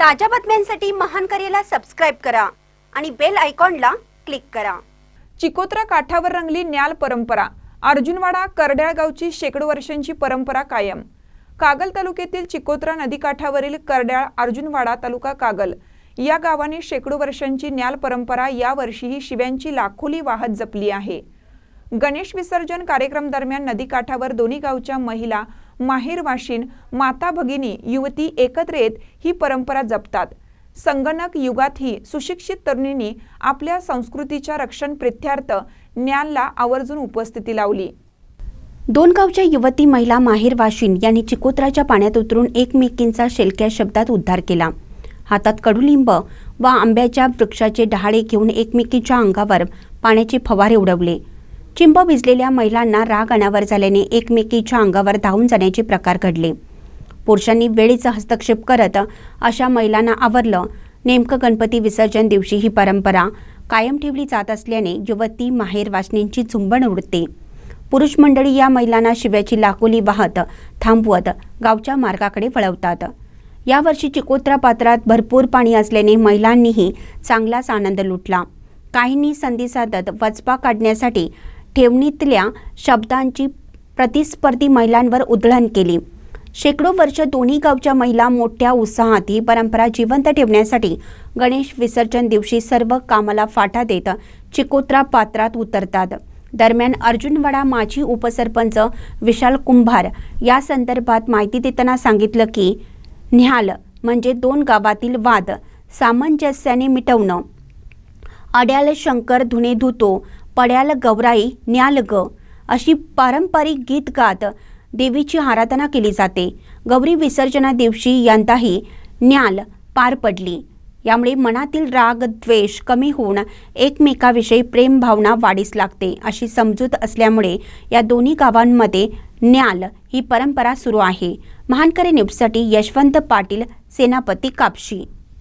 ताज्या बातम्यांसाठी महान करेला सबस्क्राईब करा आणि बेल आयकॉनला क्लिक करा. चिकोत्रा काठावर रंगली न्याल परंपरा अर्जुनवाडा करड्याळ गावची शेकडो वर्षांची परंपरा कायम. कागल तालुक्यातील चिकोत्रा नदीकाठावरील करड्याळ अर्जुनवाडा तालुका कागल. या गावाने शेकडो वर्षांची न्याल परंपरा यावर्षीही शिव्यांची लाखोली वाहत जपली आहे. गणेश विसर्जन कार्यक्रम दरम्यान नदीकाठावर दोन्ही गावच्या महिला माहेर वाशिन माता भगिनी युवती एकत्र येत ही परंपरा जपतात. संगणक युगातही सुशिक्षित तरुणींनी आपल्या संस्कृतीच्या रक्षण प्रित्यार्थ ज्ञानला आवर्जून उपस्थिती लावली. दोन गावच्या युवती महिला माहेर वाशिन यांनी चिकोत्राच्या पाण्यात उतरून एकमेकींचा शेलक्या शब्दात उद्धार केला. हातात कडुलिंब व आंब्याच्या वृक्षाचे डहाळे घेऊन एकमेकीच्या अंगावर पाण्याचे फवारे उडवले. चिंब भिजलेल्या महिलांना राग अनावर झाल्याने एकमेकीच्या अंगावर धावून जाण्याचे प्रकार घडले. पुरुषांनी वेळीचा हस्तक्षेप करत अशा महिलांना आवरलं. नेमकं गणपती विसर्जन दिवशी ही परंपरा कायम ठेवली जात असल्याने युवती माहेर वासनींची झुंबण उडते. पुरुष मंडळी या महिलांना शिव्याची लाकोली वाहत थांबवत गावच्या मार्गाकडे वळवतात. यावर्षी चिकोत्रा पात्रात भरपूर पाणी असल्याने महिलांनीही चांगलाच आनंद लुटला. काहींनी संधी साधत वचपा काढण्यासाठी ठेवणीतल्या शब्दांची प्रतिस्पर्धी महिलांवर उधळण केली. शेकडो वर्ष दोन्ही गावच्या महिला मोठ्या उत्साहात ही परंपरा जिवंत ठेवण्यासाठी गणेश विसर्जन दिवशी सर्व कामाला फाटा देत चिकोत्रा पात्रात उतरतात. दरम्यान अर्जुनवाडा माजी उपसरपंच विशाल कुंभार या संदर्भात माहिती देताना सांगितलं की न्याल म्हणजे दोन गावातील वाद सामंजस्याने मिटवणं. अड्याल शंकर धुणे धुतो पड्याल गौराई न्याल ग. अशी पारंपरिक गीत गात देवीची आराधना केली जाते. गौरी विसर्जना दिवशी यंदाही न्याल पार पडली. यामुळे मनातील राग द्वेष कमी होऊन एकमेकाविषयी प्रेम भावना वाढीस लागते अशी समजूत असल्यामुळे या दोन्ही गावांमध्ये न्याल ही परंपरा सुरू आहे. महानकरे न्यूजसाठी यशवंत पाटील सेनापती कापशी.